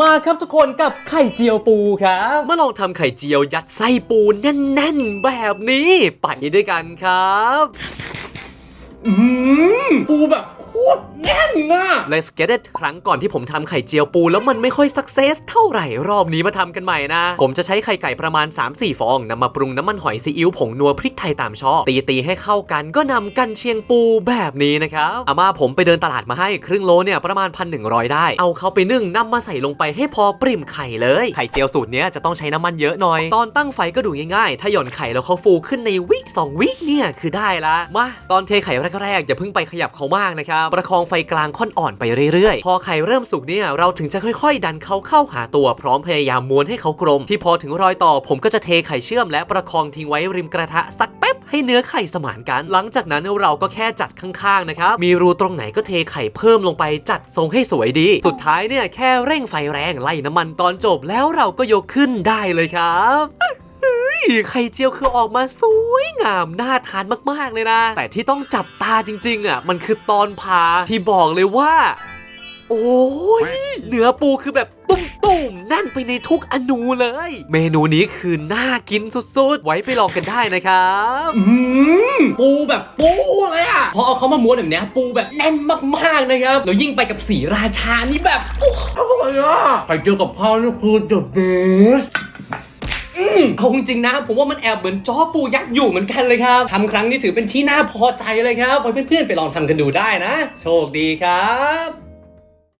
มาครับทุกคนกับไข่เจียวปูครับมาลองทำไข่เจียวยัดไส้ปูแน่น ๆ แบบนี้ ไปด้วยกันครับ อืม ปูแบบโคตรแน่นนะ Let's get it ครั้งก่อนที่ผมทำไข่เจียวปูแล้วมันไม่ค่อยสักเซสเท่าไหร่รอบนี้มาทำกันใหม่นะ ผมจะใช้ไข่ไก่ประมาณ 3-4 ฟองนำมาปรุงน้ำมันหอยซีอิ๊วผงนัวพริกไทยตามชอบตีตีๆให้เข้ากันก็นำกันเชียงปูแบบนี้นะครับอาม่าผมไปเดินตลาดมาให้ครึ่งโลเนี่ยประมาณ 1,100 ได้ เอาเข้าไปนึ่งนำมาใส่ลงไปให้พอปริ่มไข่เลยไข่เจียวสูตรเนี้ยจะต้องใช้น้ำมันเยอะหน่อย ตอนตั้งไฟก็ดูง่ายๆถ้าหย่อนไข่แล้วเขาฟูขึ้นในวิสองวิเนี่ยคือได้ละมาตอนเทไข่แรกๆอย่าเพิ่งไปขยับเขามากนะครับ ประคองไฟกลางค่อนอ่อนไปเรื่อยๆ พอไข่เริ่มสุกเนี่ยเราถึงจะค่อยๆ ดันเขาเข้าหาตัวพร้อมพยายามม้วนให้เขากลม ที่พอถึงรอยต่อผมก็จะเทไข่เชื่อมและประคองทิ้งไว้ริมกระทะสักแป๊บให้เนื้อไข่สมานกัน หลังจากนั้นเราก็แค่จัดข้างๆนะครับมีรูตรงไหนก็เทไข่เพิ่มลงไปจัดทรงให้สวยดี สุดท้ายเนี่ยแค่เร่งไฟแรงไล่น้ำมันตอนจบแล้วเราก็ยกขึ้นได้เลยครับ ไข่เจียวคือออกมาสวยงามน่าทานมากๆเลยนะ แต่ที่ต้องจับตาจริง ๆ อะ มันคือตอนพาที่บอกเลยว่า โอ้ยเนื้อปูคือแบบตุ้มๆแน่นไปในทุกอนูเลย เมนูนี้คือน่ากินสุดๆ ไว้ไปลองกันได้นะครับอืมปูแบบปูเลยอะพอเอาเขามาม้วนแบบเนี้ยปูแบบแน่นมากๆนะครับแล้วยิ่งไปกับสีราชานี่แบบโอ้โหอะไข่เจียวกับข้าวนี่คือ the best อืม เอาจริงนะ ผมว่ามันแอบเหมือนจ้อปูยักษ์อยู่เหมือนกันเลยครับทำครั้งนี้ถือเป็นที่น่าพอใจเลยครับไว้เพื่อนๆไปลองทำกันดูได้นะ โชคดีครับ